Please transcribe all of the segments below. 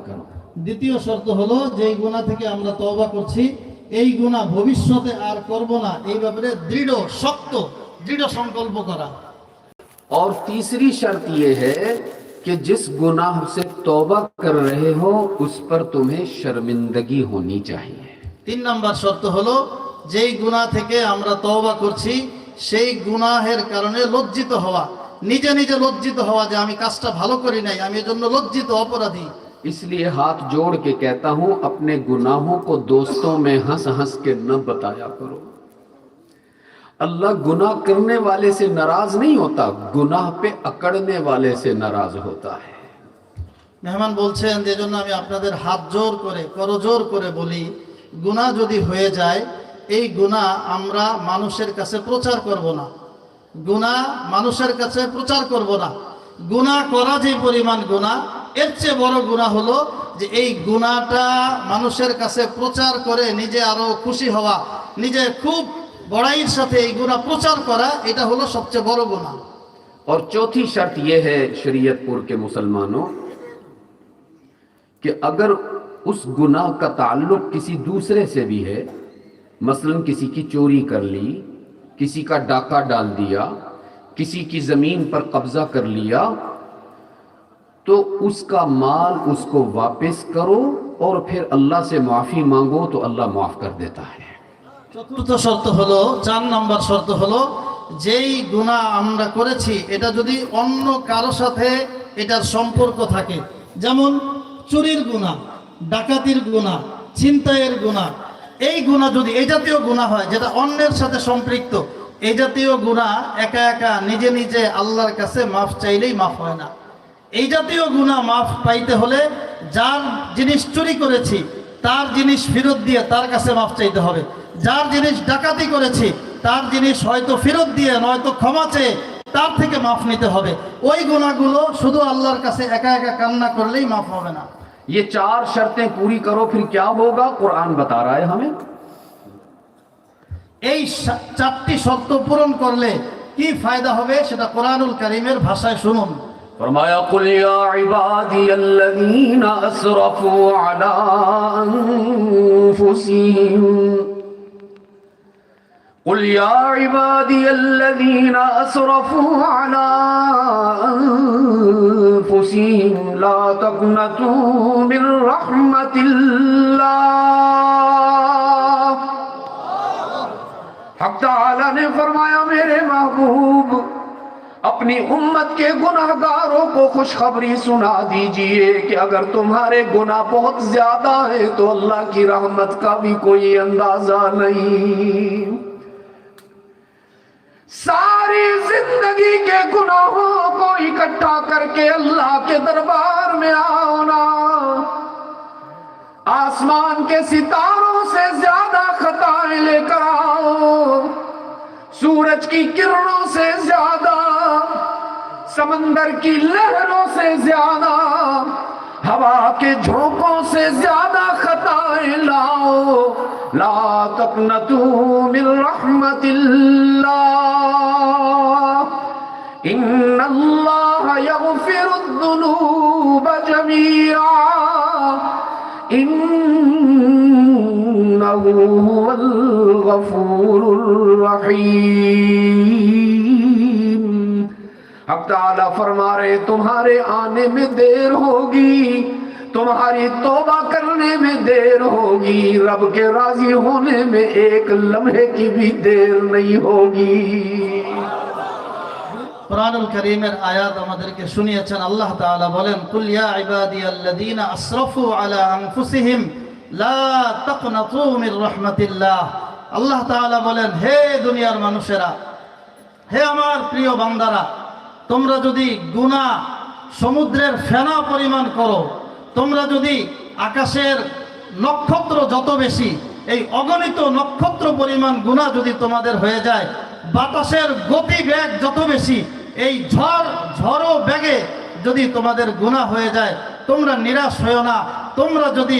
करो দ্বিতীয় শর্ত হলো যে এই গুণা থেকে আমরা তওবা করছি এই গুণা ভবিষ্যতে আর করব না এই ব্যাপারে দৃঢ় শক্ত দৃঢ় সংকল্প করা और तीसरी शर्त यह है कि जिस गुनाह से तौबा कर रहे हो उस पर तुम्हें शर्मिंदगी होनी चाहिए তিন নাম্বার শর্ত হলো যেই গুনাহ থেকে আমরা তওবা করছি সেই গুনাহের কারণে লজ্জিত হওয়া নিজে নিজে লজ্জিত হওয়া যে আমি কাজটা ভালো করি নাই আমি এজন্য লজ্জিত অপরাধী اس لیے ہاتھ جوڑ کے کہتا ہوں، اپنے گناہوں کو دوستوں میں ہنس ہنس کے نہ بتایا کرو۔ اللہ گناہ کرنے والے سے ناراض نہیں ہوتا، گناہ پہ اکڑنے والے سے ناراض ہوتا ہے۔ মেহমান বলছেন যে জন্য আমি আপনাদের হাত জোর করে بولی করে বলি গুণা যদি হয়ে যায়، এই গুণা আমরা মানুষের কাছে প্রচার করব না। গুণা মানুষের কাছে প্রচার করব না। গুণা এর بڑا گناہ ہلو جی ای گناہ تا منوشیر کسے پروچار کرے نیجے آرو খুশি ہوا نیجے خوب بڑائی ساتھ ای گناہ پروچار کرا یہ ہلو سب سے بڑا گناہ اور چوتھی شرط یہ ہے شریعت پور کے مسلمانوں کہ اگر اس گناہ کا تعلق کسی دوسرے سے بھی ہے، مثلا کسی کی چوری کر لی، کسی کا ڈاکہ ڈال دیا کسی کی زمین پر قبضہ کر لیا کسی کی زمین پر قبضہ کر لیا तो उसका माल उसको वापस करो और फिर अल्लाह से माफी मांगो तो अल्लाह माफ कर देता है চতুর্থ শর্ত হলো চার নাম্বার শর্ত হলো যেই গুণা আমরা করেছি এটা যদি অন্য কারো সাথে এটার সম্পর্ক থাকে যেমন চুরির গুণা ডাকাতির গুণা ছিনতাইয়ের গুণা এই গুণা যদি এই জাতীয় গুণা হয় যেটা অন্যের সাথে সম্পৃক্ত এই জাতীয় গুণা একা একা নিজে নিজে আল্লাহর কাছে মাফ চাইলেই মাফ হয় না এই জাতীয় গুণা মাফ পাইতে হলে যার জিনিস চুরি করেছি তার জিনিস ফেরত দিয়ে তার কাছে মাফ চাইতে হবে যার জিনিস ডাকাতি করেছি তার জিনিস হয়তো ফেরত দিয়ে নয়তো ক্ষমা চেয়ে তার থেকে মাফ নিতে হবে ওই গুণাগুলো শুধু আল্লাহর কাছে একা একা কান্না করলেই মাফ হবে না ये चार शर्तें पूरी करो फिर क्या होगा कुरान बता रहा है हमें এই সা- চারটি শর্ত পূরণ করলে কি ফায়দা হবে সেটা কোরআনুল কারিমের ভাষায় শুনুন فرمایا قل يا عبادي الذين اسرفوا على انفسهم قل يا عبادي الذين أسرفوا على أنفسهم لا تقنطوا من رحمة الله حق تعالى نے فرمایا میرے محبوب اپنی امت کے گناہ گاروں کو خوشخبری سنا دیجیے کہ اگر تمہارے گناہ بہت زیادہ ہیں تو اللہ کی رحمت کا بھی کوئی اندازہ نہیں۔ ساری زندگی کے گناہوں کو اکٹھا کر کے اللہ کے دربار میں آنا۔ آسمان کے ستاروں سے زیادہ خطائیں لے کر آؤ۔ سورج کی کرنوں سے زیادہ، سمندر کی لہروں سے زیادہ، ہوا کے جھونکوں سے زیادہ خطائیں لاؤ۔ لا تقنطو من رحمت اللہ۔ ان اللہ یغفر الذنوب جمیعا۔ انہو اللہ الغفور الرحیم۔ حق تعالیٰ فرما رہے، تمہارے آنے میں دیر ہوگی، تمہاری توبہ کرنے میں دیر ہوگی، رب کے راضی ہونے میں ایک لمحے کی بھی دیر نہیں ہوگی۔ قرآن الكريمের আয়াত আমাদেরকে শুনিয়েছেন আল্লাহ قل বলেন কুল ইয়া ইবাদিয়াল্লাযীনা আসরাফু আলা لا লা من মির রাহমাতিল্লাহ আল্লাহ তাআলা বলেন, হে দুনিয়ার মানুষেরা, হে আমার প্রিয় বান্দারা, তোমরা যদি গুনাহ সমুদ্রের ফেনা পরিমাণ করো, তোমরা যদি আকাশের নক্ষত্র যত বেশি, এই অগণিত নক্ষত্র পরিমাণ গুণা যদি তোমাদের হয়ে যায়, বাতাসের গতি বেগ যত বেশি, এই ঝড়, ঝড়ো বেগে যদি তোমাদের গুণা হয়ে যায়, তোমরা নিরাশ হয়েও না। তোমরা যদি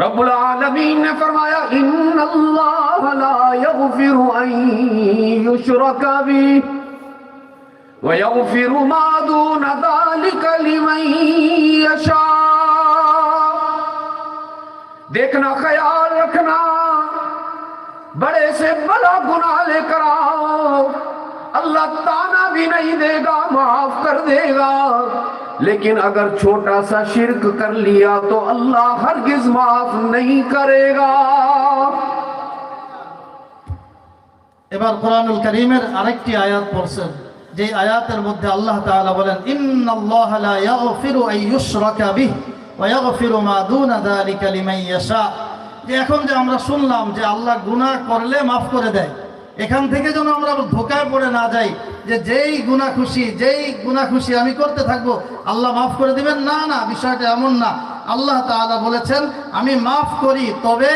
رب العالمین نے فرمایا ان اللہ لا یغفر ان یشرک بی ویغفر ما دون ذالک لمن یشا دیکھنا، خیال رکھنا، بڑے سے بڑا گناہ لے کر آؤ، اللہ تانا بھی نہیں دے گا، معاف کر دے گا लेकिन अगर छोटा सा शिरक कर लिया तो अल्लाह हरगिज माफ नहीं करेगा এবার কোরআনুল করিমের আরেকটি আয়াত পড়ছেন যে আয়াতের মধ্যে আল্লাহ তাআলা বলেন ইন্নাল্লাহা লা ইয়াগফিরু আন ইউশরাকা বিহি ওয়া ইয়াগফিরু মা দুনা যালিকা লিমান ইয়াশা যে এখন যে আমরা শুনলাম যে আল্লাহ গুনাহ করলে মাফ করে দেয় এখান থেকে যেন আমরা ধোকায় পড়ে না যাই যে যেই গুনাহ খুশি যেই গুনাহ খুশি আমি করতে থাকবো আল্লাহ মাফ করে দিবেন না না বিষয়টা এমন না আল্লাহ তাআলা বলেছেন আমি মাফ করি তবে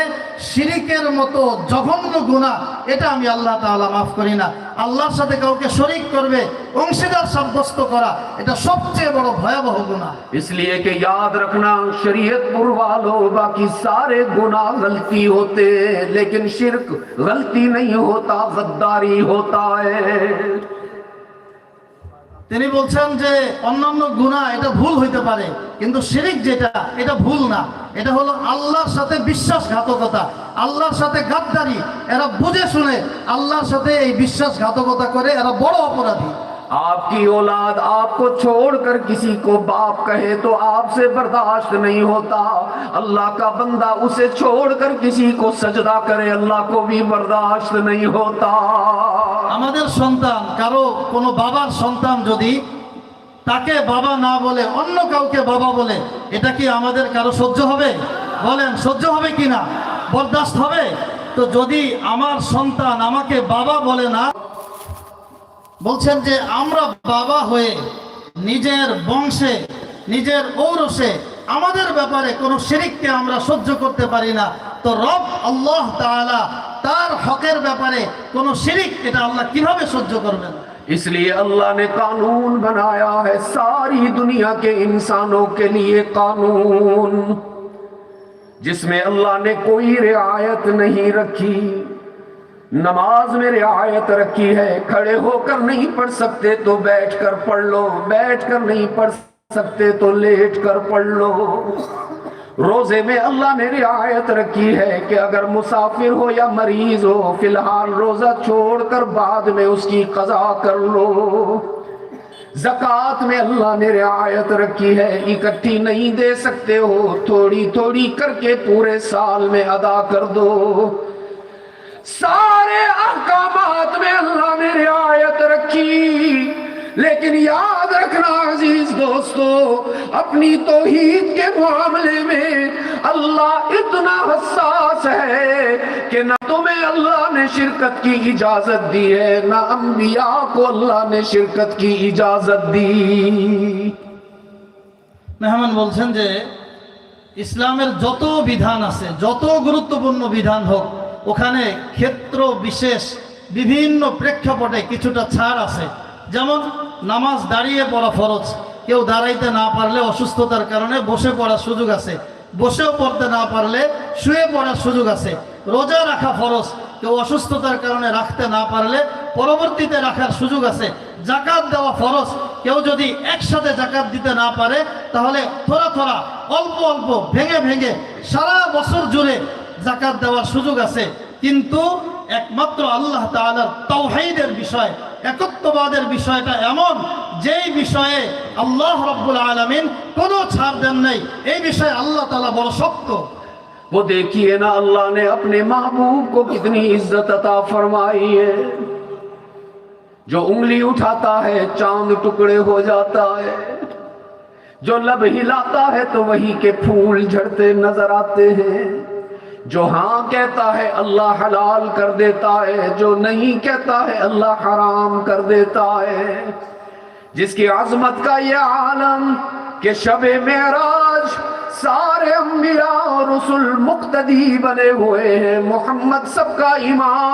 শিরিকের মতো জঘন্য গুনাহ এটা আমি আল্লাহ তাআলা মাফ করি না আল্লাহর সাথে কাউকে শরিক করবে অংশীদার সাব্যস্ত করা এটা সবচেয়ে বড় ভয়াবহ গুনাহ इसलिए कि याद रखना शरीयतपुर वालों बाकी सारे गुनाह गलती होते हैं, लेकिन शिरक गलती नहीं होता गद्दारी होता है তিনি বলছেন যে অন্যান্য গুণা এটা ভুল হইতে পারে, কিন্তু শিরিক যেটা, এটা ভুল না। এটা হলো আল্লাহর সাথে বিশ্বাসঘাতকতা, আল্লাহর সাথে গাদ্দারি। এরা বুঝে শুনে আল্লাহর সাথে এই বিশ্বাসঘাতকতা করে, এরা বড় অপরাধী। आपकी औलाद आपको छोड़कर किसी को बाप कहे तो आपसे बर्दाश्त नहीं होता अल्लाह का बंदा उसे छोड़कर किसी को सजदा करे अल्लाह को भी बर्दाश्त नहीं होता আমাদের সন্তান কারো কোনো বাবার সন্তান যদি তাকে বাবা না বলে অন্য কাউকে বাবা বলে এটা কি আমাদের কারো সহ্য হবে বলেন সহ্য হবে কি না বরদাস্ত হবে তো যদি আমার সন্তান আমাকে বাবা বলে না বলছেন যে আমরা বাবা হয়ে নিজের বংশে নিজের ঔরসে আমাদের ব্যাপারে কোনো শিরিককে আমরা সহ্য করতে পারি না তো রব আল্লাহ তাআলা তার হকের ব্যাপারে কোনো শিরিক এটা আল্লাহ কিভাবে সহ্য করবেন इसलिए अल्लाह ने कानून बनाया है सारी दुनिया के इंसानों के लिए कानून जिसमें अल्लाह ने कोई रियायत नहीं रखी نماز میں رعایت رکھی ہے، کھڑے ہو کر نہیں پڑھ سکتے تو بیٹھ کر پڑھ لو۔ بیٹھ کر نہیں پڑھ سکتے تو لیٹ کر پڑھ لو۔ روزے میں اللہ نے رعایت رکھی ہے کہ اگر مسافر ہو یا مریض ہو، فی الحال روزہ چھوڑ کر بعد میں اس کی قضا کر لو۔ زکوٰۃ میں اللہ نے رعایت رکھی ہے، اکٹھی نہیں دے سکتے ہو، تھوڑی تھوڑی کر کے پورے سال میں ادا کر دو۔ سارے احکامات میں اللہ نے رعایت رکھی۔ لیکن یاد رکھنا عزیز دوستو، اپنی توحید کے معاملے میں اللہ اتنا حساس ہے کہ نہ تمہیں اللہ نے شرکت کی اجازت دی ہے، نہ انبیاء کو اللہ نے شرکت کی اجازت دی۔ মেহমান বলছেন যে ইসলামের سے বিধান আছে گروت بنو بیدھان হোক ওখানে ক্ষেত্র বিশেষ বিভিন্ন প্রেক্ষাপটে কিছুটা ছাড় আছে। যেমন নামাজ দাঁড়িয়ে পড়া ফরজ। কেউ দাঁড়াইতে না পারলে অসুস্থতার কারণে বসে পড়ার সুযোগ আছে। বসেও পড়তে না পারলে শুয়ে পড়ার সুযোগ আছে। রোজা রাখা ফরজ। কেউ অসুস্থতার কারণে রাখতে না পারলে পরবর্তীতে রাখার সুযোগ আছে। জাকাত দেওয়া ফরজ। কেউ যদি একসাথে জাকাত দিতে না পারে, তাহলে থোড়া থোড়া অল্প অল্প ভেঙে ভেঙে সারা বছর জুড়ে জাকাত দেওয়ার সুযোগ আছে কিন্তু একমাত্র আল্লাহ তালার তৌহাইদের বিষয় একত্ববাদের বিষয়টা এমন যেই বিষয়ে আল্লাহ রব্বুল আলমিন কোনো ছাড় দেন নাই এই বিষয়ে আল্লাহ তালা বড় শক্ত وہ دیکھیے نا اللہ نے اپنے محبوب کو کتنی عزت عطا فرمائی ہے جو انگلی اٹھاتا ہے چاند ٹکڑے ہو جاتا ہے جو لب ہلاتا ہے تو وہی کے پھول جھڑتے نظر آتے ہیں جو ہاں کہتا ہے اللہ حلال کر دیتا ہے، جو نہیں کہتا ہے اللہ حرام کر دیتا ہے۔ جس کی عظمت کا یہ عالم کہ شب معراج سارے انبیاء اور رسول مقتدی بنے ہوئے ہیں، محمد سب کا امام